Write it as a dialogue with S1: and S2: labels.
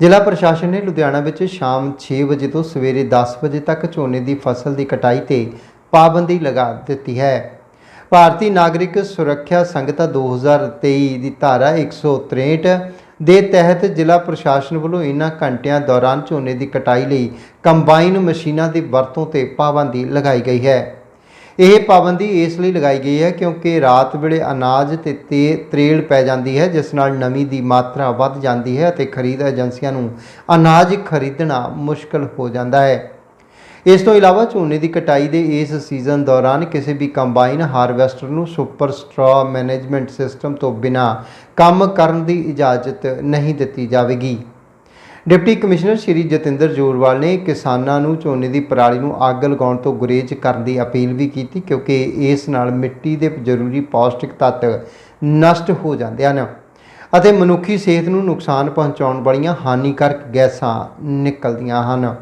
S1: ਜ਼ਿਲ੍ਹਾ ਪ੍ਰਸ਼ਾਸਨ ਨੇ ਲੁਧਿਆਣਾ ਵਿੱਚ ਸ਼ਾਮ 6 ਵਜੇ ਤੋਂ ਸਵੇਰੇ 10 ਵਜੇ ਤੱਕ ਝੋਨੇ ਦੀ ਫਸਲ ਦੀ ਕਟਾਈ ਤੇ ਪਾਬੰਦੀ ਲਗਾ ਦਿੱਤੀ ਹੈ। ਭਾਰਤੀ ਨਾਗਰਿਕ ਸੁਰੱਖਿਆ ਸੰਹਿਤਾ 2023 ਦੀ ਧਾਰਾ 163 ਦੇ ਤਹਿਤ ਜ਼ਿਲ੍ਹਾ ਪ੍ਰਸ਼ਾਸਨ ਵੱਲੋਂ ਇਨ੍ਹਾਂ ਘੰਟਿਆਂ ਦੌਰਾਨ ਝੋਨੇ ਦੀ ਕਟਾਈ ਲਈ ਕੰਬਾਈਨ ਮਸ਼ੀਨਾਂ ਦੀ ਵਰਤੋਂ ਤੇ ਪਾਬੰਦੀ ਲਗਾਈ ਗਈ ਹੈ। ਇਹ ਪਾਬੰਦੀ ਇਸ ਲਈ ਲਗਾਈ ਗਈ ਹੈ ਕਿਉਂਕਿ ਰਾਤ ਵੇਲੇ ਅਨਾਜ ਤੇ ਤੇ ਤਰੇਲ ਪੈ ਜਾਂਦੀ ਹੈ, ਜਿਸ ਨਾਲ ਨਮੀ ਦੀ ਮਾਤਰਾ ਵੱਧ ਜਾਂਦੀ ਹੈ ਅਤੇ ਖਰੀਦ ਏਜੰਸੀਆਂ ਨੂੰ ਅਨਾਜ ਖਰੀਦਣਾ ਮੁਸ਼ਕਲ ਹੋ ਜਾਂਦਾ ਹੈ। ਇਸ ਤੋਂ ਇਲਾਵਾ ਝੋਨੇ ਦੀ ਕਟਾਈ ਦੇ ਇਸ ਸੀਜ਼ਨ ਦੌਰਾਨ ਕਿਸੇ ਵੀ ਕੰਬਾਈਨ ਹਾਰਵੈਸਟਰ ਨੂੰ ਸੁਪਰ ਸਟਰਾ ਮੈਨੇਜਮੈਂਟ ਸਿਸਟਮ ਤੋਂ ਬਿਨਾ ਕੰਮ ਕਰਨ ਦੀ ਇਜਾਜ਼ਤ ਨਹੀਂ ਦਿੱਤੀ ਜਾਵੇਗੀ। ਡਿਪਟੀ ਕਮਿਸ਼ਨਰ ਸ਼੍ਰੀ ਜਤਿੰਦਰ ਜੋਰਵਾਲ ਨੇ ਕਿਸਾਨਾਂ ਨੂੰ ਝੋਨੇ ਦੀ ਪਰਾਲੀ ਨੂੰ ਅੱਗ ਲਗਾਉਣ ਤੋਂ ਗੁਰੇਜ਼ ਕਰਨ ਦੀ ਅਪੀਲ ਵੀ ਕੀਤੀ ਕਿਉਂਕਿ ਇਸ ਨਾਲ ਮਿੱਟੀ ਦੇ ਜ਼ਰੂਰੀ ਪੌਸ਼ਟਿਕ ਤੱਤ ਨਸ਼ਟ ਹੋ ਜਾਂਦੇ ਹਨ ਅਤੇ ਮਨੁੱਖੀ ਸਿਹਤ ਨੂੰ ਨੁਕਸਾਨ ਪਹੁੰਚਾਉਣ ਵਾਲੀਆਂ ਹਾਨੀਕਾਰਕ ਗੈਸਾਂ ਨਿਕਲਦੀਆਂ ਹਨ।